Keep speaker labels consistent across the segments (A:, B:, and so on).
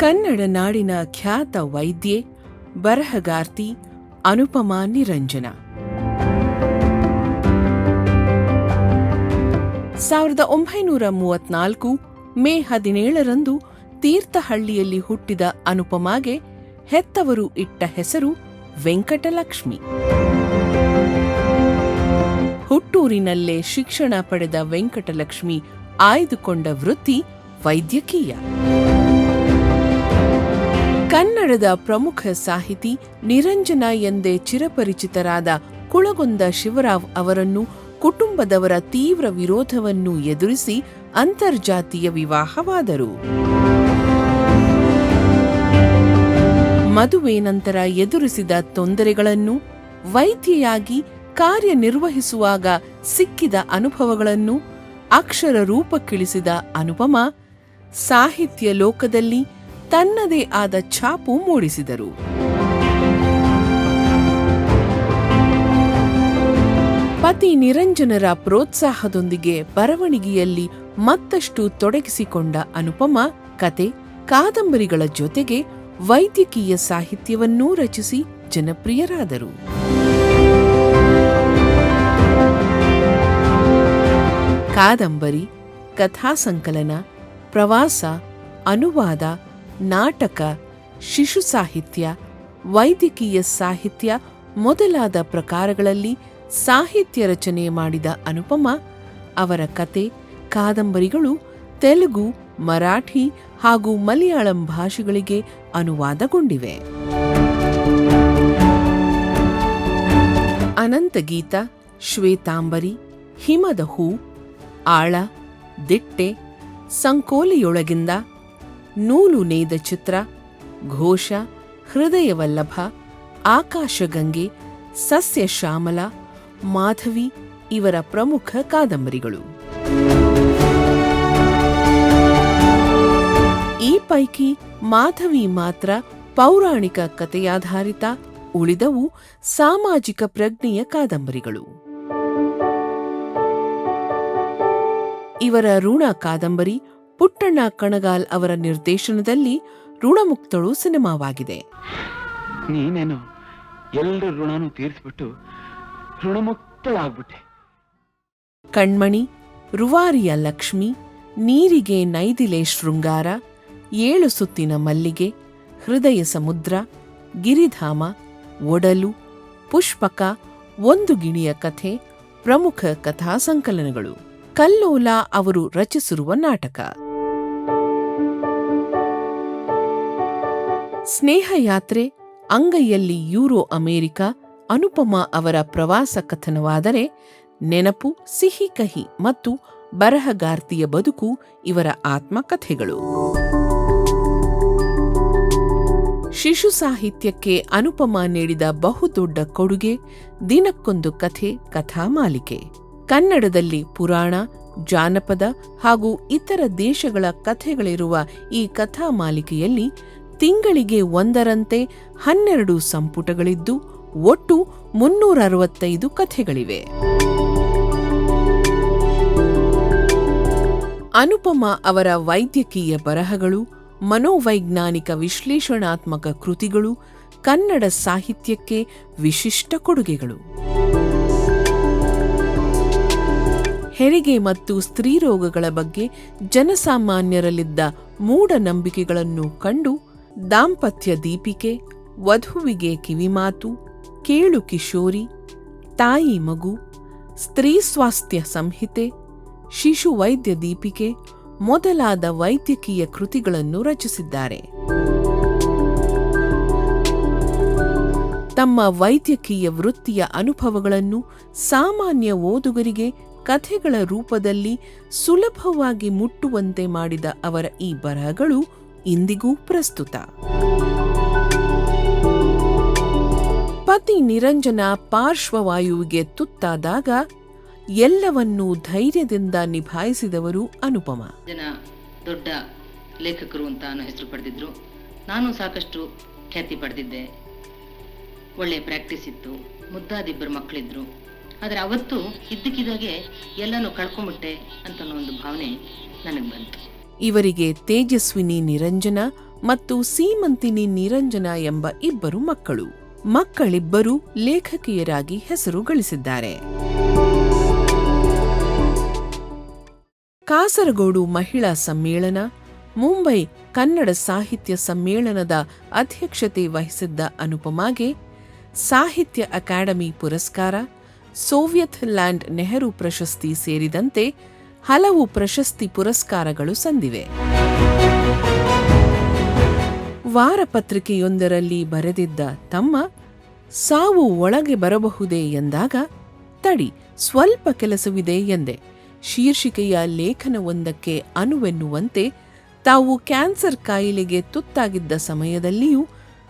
A: ಕನ್ನಡ ನಾಡಿನ ಖ್ಯಾತ ವೈದ್ಯೆ ಬರಹಗಾರ್ತಿ ಅನುಪಮಾ ನಿರಂಜನ. ಸಾವಿರದ ಒಂಬೈನೂರ ಮೂವತ್ನಾಲ್ಕು ಮೇ ಹದಿನೇಳರಂದು ತೀರ್ಥಹಳ್ಳಿಯಲ್ಲಿ ಹುಟ್ಟಿದ ಅನುಪಮಾಗೆ ಹೆತ್ತವರು ಇಟ್ಟ ಹೆಸರು ವೆಂಕಟಲಕ್ಷ್ಮಿ. ಹುಟ್ಟೂರಿನಲ್ಲೇ ಶಿಕ್ಷಣ ಪಡೆದ ವೆಂಕಟಲಕ್ಷ್ಮಿ ಆಯ್ದುಕೊಂಡ ವೃತ್ತಿ ವೈದ್ಯಕೀಯ. ಕನ್ನಡದ ಪ್ರಮುಖ ಸಾಹಿತಿ ನಿರಂಜನ ಎಂದೇ ಚಿರಪರಿಚಿತರಾದ ಕುಳಗುಂದ ಶಿವರಾವ್ ಅವರನ್ನು ಕುಟುಂಬದವರ ತೀವ್ರ ವಿರೋಧವನ್ನು ಎದುರಿಸಿ ಅಂತರ್ಜಾತೀಯ ವಿವಾಹವಾದರು. ಮದುವೆ ನಂತರ ಎದುರಿಸಿದ ತೊಂದರೆಗಳನ್ನು ವೈದ್ಯೆಯಾಗಿ ಕಾರ್ಯನಿರ್ವಹಿಸುವಾಗ ಸಿಕ್ಕಿದ ಅನುಭವಗಳನ್ನು ಅಕ್ಷರ ರೂಪಕ್ಕಿಳಿಸಿದ ಅನುಪಮ, ಸಾಹಿತ್ಯ ಲೋಕದಲ್ಲಿ ತನ್ನದೇ ಆದ ಛಾಪು ಮೂಡಿಸಿದರು. ಪತಿ ನಿರಂಜನರ ಪ್ರೋತ್ಸಾಹದೊಂದಿಗೆ ಬರವಣಿಗೆಯಲ್ಲಿ ಮತ್ತಷ್ಟು ತೊಡಗಿಸಿಕೊಂಡ ಅನುಪಮ ಕತೆ ಕಾದಂಬರಿಗಳ ಜೊತೆಗೆ ವೈದ್ಯಕೀಯ ಸಾಹಿತ್ಯವನ್ನೂ ರಚಿಸಿ ಜನಪ್ರಿಯರಾದರು. ಕಾದಂಬರಿ, ಕಥಾಸಂಕಲನ, ಪ್ರವಾಸ, ಅನುವಾದ ನಾಟಕ, ಶಿಶು ಸಾಹಿತ್ಯ, ವೈದ್ಯಕೀಯ ಸಾಹಿತ್ಯ ಮೊದಲಾದ ಪ್ರಕಾರಗಳಲ್ಲಿ ಸಾಹಿತ್ಯ ರಚನೆ ಮಾಡಿದ ಅನುಪಮ, ಅವರ ಕತೆ, ಕಾದಂಬರಿಗಳು ತೆಲುಗು, ಮರಾಠಿ ಹಾಗೂ ಮಲಯಾಳಂ ಭಾಷೆಗಳಿಗೆ ಅನುವಾದಗೊಂಡಿವೆ. ಅನಂತಗೀತ, ಶ್ವೇತಾಂಬರಿ, ಹಿಮದ ಹೂ, ಆಳ, ದಿಟ್ಟೆ, ಸಂಕೋಲೆಯೊಳಗಿಂದ ನೂಲು ನೇಯ್ದ ಚಿತ್ರ, ಘೋಷ, ಹೃದಯವಲ್ಲಭ, ಆಕಾಶಗಂಗೆ, ಸಸ್ಯ ಶ್ಯಾಮಲ, ಮಾಧವಿ ಇವರ ಪ್ರಮುಖ ಕಾದಂಬರಿಗಳು. ಈ ಪೈಕಿ ಮಾಧವಿ ಮಾತ್ರ ಪೌರಾಣಿಕ ಕಥೆಯಾಧಾರಿತ, ಉಳಿದವು ಸಾಮಾಜಿಕ ಪ್ರಜ್ಞೆಯ ಕಾದಂಬರಿಗಳು. ಇವರ ಋಣ ಕಾದಂಬರಿ ಪುಟ್ಟಣ್ಣ ಕಣಗಾಲ್ ಅವರ ನಿರ್ದೇಶನದಲ್ಲಿ ಋಣಮುಕ್ತಳು ಸಿನಿಮಾವಾಗಿದೆ.
B: ನೀನೇನು ಎಲ್ಲರ ಋಣನೂ ತೀರಿಸ್ಬಿಟ್ಟು ಋಣಮುಕ್ತಳಾಗ್ಬಿಟ್ಟೆ.
A: ಕಣ್ಮಣಿ ರುವಾರಿಯ ಲಕ್ಷ್ಮಿ ನೀರಿಗೆ ನೈದಿಲೆ ಶೃಂಗಾರ ಏಳು ಸುತ್ತಿನ ಮಲ್ಲಿಗೆ ಹೃದಯ ಸಮುದ್ರ ಗಿರಿಧಾಮ ಒಡಲು ಪುಷ್ಪಕ ಒಂದು ಗಿಣಿಯ ಕಥೆ ಪ್ರಮುಖ ಕಥಾ ಸಂಕಲನಗಳು. ಕಲ್ಲೋಲ ಅವರು ರಚಿಸಿರುವ ನಾಟಕ. ಸ್ನೇಹಯಾತ್ರೆ, ಅಂಗೈಯಲ್ಲಿ ಯೂರೋ ಅಮೆರಿಕ, ಅನುಪಮ ಅವರ ಪ್ರವಾಸ ಕಥನವಾದರೆ ನೆನಪು, ಸಿಹಿ ಕಹಿ ಮತ್ತು ಬರಹಗಾರ್ತಿಯ ಬದುಕು ಇವರ ಆತ್ಮಕಥೆಗಳು. ಶಿಶು ಸಾಹಿತ್ಯಕ್ಕೆ ಅನುಪಮ ನೀಡಿದ ಬಹುದೊಡ್ಡ ಕೊಡುಗೆ ದಿನಕ್ಕೊಂದು ಕಥೆ ಕಥಾಮಾಲಿಕೆ ಕನ್ನಡದಲ್ಲಿ ಪುರಾಣ, ಜಾನಪದ ಹಾಗೂ ಇತರ ದೇಶಗಳ ಕಥೆಗಳಿರುವ ಈ ಕಥಾಮಾಲಿಕೆಯಲ್ಲಿ ತಿಂಗಳಿಗೆ ಒಂದರಂತೆ ಹನ್ನೆರಡು ಸಂಪುಟಗಳಿದ್ದು, ಒಟ್ಟು ಮುನ್ನೂರ ಅರವತ್ತೈದು ಕಥೆಗಳಿವೆ. ಅನುಪಮ ಅವರ ವೈದ್ಯಕೀಯ ಬರಹಗಳು, ಮನೋವೈಜ್ಞಾನಿಕ ವಿಶ್ಲೇಷಣಾತ್ಮಕ ಕೃತಿಗಳು, ಕನ್ನಡ ಸಾಹಿತ್ಯಕ್ಕೆ ವಿಶಿಷ್ಟ ಕೊಡುಗೆಗಳು. ಹೆರಿಗೆ ಮತ್ತು ಸ್ತ್ರೀರೋಗಗಳ ಬಗ್ಗೆ ಜನಸಾಮಾನ್ಯರಲ್ಲಿದ್ದ ಮೂಢನಂಬಿಕೆಗಳನ್ನು ಕಂಡು ದಾಂಪತ್ಯ ದೀಪಿಕೆ, ವಧುವಿಗೆ ಕಿವಿಮಾತು, ಕೇಳು ಕಿಶೋರಿ, ತಾಯಿ ಮಗು, ಸ್ತ್ರೀ ಸ್ವಾಸ್ಥ್ಯ ಸಂಹಿತೆ, ಶಿಶು ವೈದ್ಯ ದೀಪಿಕೆ ಮೊದಲಾದ ವೈದ್ಯಕೀಯ ಕೃತಿಗಳನ್ನು ರಚಿಸಿದ್ದಾರೆ. ತಮ್ಮ ವೈದ್ಯಕೀಯ ವೃತ್ತಿಯ ಅನುಭವಗಳನ್ನು ಸಾಮಾನ್ಯ ಓದುಗರಿಗೆ ಕಥೆಗಳ ರೂಪದಲ್ಲಿ ಸುಲಭವಾಗಿ ಮುಟ್ಟುವಂತೆ ಮಾಡಿದ ಅವರ ಈ ಬರಹಗಳು ಇಂದಿಗೂ ಪ್ರಸ್ತುತ. ಪತಿ ನಿರಂಜನ ಪಾರ್ಶ್ವವಾಯುವಿಗೆ ತುತ್ತಾದಾಗ ಎಲ್ಲವನ್ನೂ ಧೈರ್ಯದಿಂದ ನಿಭಾಯಿಸಿದವರು ಅನುಪಮ.
C: ಜನ ದೊಡ್ಡ ಲೇಖಕರು ಅಂತ ಹೆಸರು ಪಡೆದಿದ್ರು. ನಾನು ಸಾಕಷ್ಟು ಖ್ಯಾತಿ ಪಡೆದಿದ್ದೆ. ಒಳ್ಳೆ ಪ್ರಾಕ್ಟೀಸ್ ಇತ್ತು, ಮುದ್ದಾದಿಬ್ಬರು ಮಕ್ಕಳಿದ್ರು. ಆದರೆ ಅವತ್ತು ಇದ್ದಕ್ಕಿದ್ದಾಗೆ ಎಲ್ಲನೂ ಕಳ್ಕೊಂಬಿಟ್ಟೆ ಅಂತ ಒಂದು ಭಾವನೆ ನನಗೆ ಬಂತು.
A: ಇವರಿಗೆ ತೇಜಸ್ವಿನಿ ನಿರಂಜನ ಮತ್ತು ಸೀಮಂತಿನಿ ನಿರಂಜನ ಎಂಬ ಇಬ್ಬರು ಮಕ್ಕಳು. ಮಕ್ಕಳಿಬ್ಬರು ಲೇಖಕಿಯರಾಗಿ ಹೆಸರು ಗಳಿಸಿದ್ದಾರೆ. ಕಾಸರಗೋಡು ಮಹಿಳಾ ಸಮ್ಮೇಳನ, ಮುಂಬೈ ಕನ್ನಡ ಸಾಹಿತ್ಯ ಸಮ್ಮೇಳನದ ಅಧ್ಯಕ್ಷತೆ ವಹಿಸಿದ್ದ ಅನುಪಮಾಗೆ, ಸಾಹಿತ್ಯ ಅಕಾಡೆಮಿ ಪುರಸ್ಕಾರ, ಸೋವಿಯತ್ ಲ್ಯಾಂಡ್ ನೆಹರು ಪ್ರಶಸ್ತಿ ಸೇರಿದಂತೆ ಹಲವು ಪ್ರಶಸ್ತಿ ಪುರಸ್ಕಾರಗಳು ಸಂದಿವೆ. ವಾರಪತ್ರಿಕೆಯೊಂದರಲ್ಲಿ ಬರೆದಿದ್ದ ತಮ್ಮ, ಸಾವು ಒಳಗೆ ಬರಬಹುದೇ ಎಂದಾಗ, ತಡಿ, ಸ್ವಲ್ಪ ಕೆಲಸವಿದೆ ಎಂದೆ. ಶೀರ್ಷಿಕೆಯ ಲೇಖನವೊಂದಕ್ಕೆ ಅನುವೆನ್ನುವಂತೆ, ತಾವು ಕ್ಯಾನ್ಸರ್ ಕಾಯಿಲೆಗೆ ತುತ್ತಾಗಿದ್ದ ಸಮಯದಲ್ಲಿಯೂ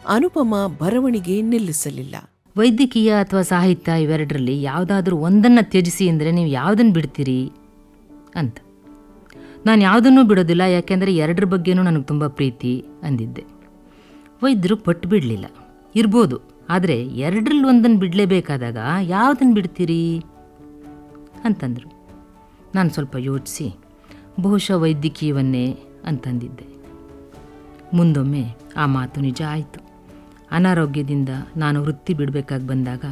A: ಅನುಪಮ ಬರವಣಿಗೆ ನಿಲ್ಲಿಸಲಿಲ್ಲ.
D: ವೈದ್ಯಕೀಯ ಅಥವಾ ಸಾಹಿತ್ಯ ಇವೆರಡರಲ್ಲಿ ಯಾವುದಾದ್ರೂ ಒಂದನ್ನು ತ್ಯಜಿಸಿ ಅಂದರೆ ನೀವು ಯಾವುದನ್ನು ಬಿಡ್ತೀರಿ? ಅಂತ. ನಾನು ಯಾವುದನ್ನೂ ಬಿಡೋದಿಲ್ಲ, ಯಾಕೆಂದರೆ ಎರಡರ ಬಗ್ಗೆನೂ ನನಗೆ ತುಂಬ ಪ್ರೀತಿ ಅಂದಿದ್ದೆ. ವೈದ್ಯರು ಪಟ್ಟು ಬಿಡಲಿಲ್ಲ. ಇರ್ಬೋದು, ಆದರೆ ಎರಡರಲ್ಲಿ ಒಂದನ್ನು ಬಿಡಲೇಬೇಕಾದಾಗ ಯಾವುದನ್ನು ಬಿಡ್ತೀರಿ? ಅಂತಂದರು. ನಾನು ಸ್ವಲ್ಪ ಯೋಚಿಸಿ, ಬಹುಶಃ ವೈದ್ಯಕೀಯವನ್ನೇ ಅಂತಂದಿದ್ದೆ. ಮುಂದೊಮ್ಮೆ ಆ ಮಾತು ನಿಜ ಆಯಿತು. ಅನಾರೋಗ್ಯದಿಂದ ನಾನು ವೃತ್ತಿ ಬಿಡಬೇಕಾಗಿ ಬಂದಾಗ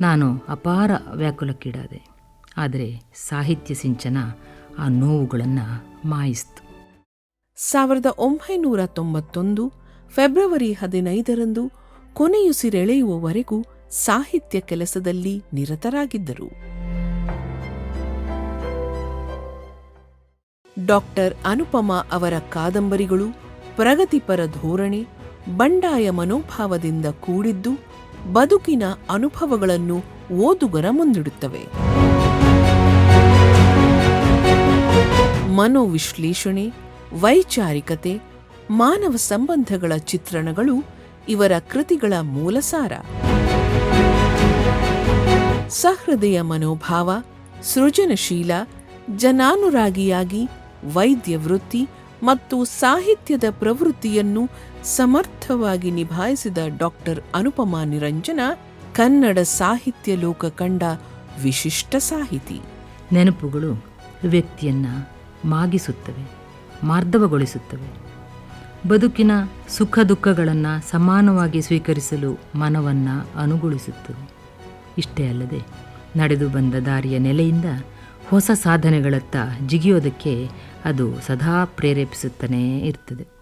D: ನಾನು ಅಪಾರ ವ್ಯಾಕುಲಕ್ಕೀಡಾದೆ. ಆದರೆ ಸಾಹಿತ್ಯ ಸಿಂಚನ ಆ ನೋವುಗಳನ್ನು ಮಾಯಿಸ್ತು.
A: ಸಾವಿರದ ಒಂಬೈನೂರ ತೊಂಬತ್ತೊಂದು ಫೆಬ್ರವರಿ ಹದಿನೈದರಂದು ಕೊನೆಯುಸಿರೆಳೆಯುವವರೆಗೂ ಸಾಹಿತ್ಯ ಕೆಲಸದಲ್ಲಿ ನಿರತರಾಗಿದ್ದರು. ಡಾಕ್ಟರ್ ಅನುಪಮ ಅವರ ಕಾದಂಬರಿಗಳು ಪ್ರಗತಿಪರ ಧೋರಣೆ, ಬಂಡಾಯ ಮನೋಭಾವದಿಂದ ಕೂಡಿದ್ದು ಬದುಕಿನ ಅನುಭವಗಳನ್ನು ಓದುಗರ ಮುಂದಿಡುತ್ತವೆ. ಮನೋವಿಶ್ಲೇಷಣೆ, ವೈಚಾರಿಕತೆ, ಮಾನವ ಸಂಬಂಧಗಳ ಚಿತ್ರಣಗಳು ಇವರ ಕೃತಿಗಳ ಮೂಲಸಾರ ಸಹೃದಯ ಮನೋಭಾವ, ಸೃಜನಶೀಲ, ಜನಾನುರಾಗಿಯಾಗಿ ವೈದ್ಯ ವೃತ್ತಿ ಮತ್ತು ಸಾಹಿತ್ಯದ ಪ್ರವೃತ್ತಿಯನ್ನು ಸಮರ್ಥವಾಗಿ ನಿಭಾಯಿಸಿದ ಡಾಕ್ಟರ್ ಅನುಪಮಾ ನಿರಂಜನ ಕನ್ನಡ ಸಾಹಿತ್ಯ ಲೋಕ ಕಂಡ ವಿಶಿಷ್ಟ ಸಾಹಿತಿ.
D: ನೆನಪುಗಳು, ವ್ಯಕ್ತಿಯನ್ನು ಮಾಗಿಸುತ್ತವೆ ಮಾರ್ಧವಗೊಳಿಸುತ್ತವೆ ಬದುಕಿನ ಸುಖ ದುಃಖಗಳನ್ನು ಸಮಾನವಾಗಿ ಸ್ವೀಕರಿಸಲು ಮನವನ್ನು ಅನುಗೊಳಿಸುತ್ತವೆ ಇಷ್ಟೇ ಅಲ್ಲದೆ, ನಡೆದು ಬಂದ ದಾರಿಯ ನೆಲೆಯಿಂದ ಹೊಸ ಸಾಧನೆಗಳತ್ತ ಜಿಗಿಯೋದಕ್ಕೆ ಅದು ಸದಾ ಪ್ರೇರೇಪಿಸುತ್ತಲೇ ಇರ್ತದೆ.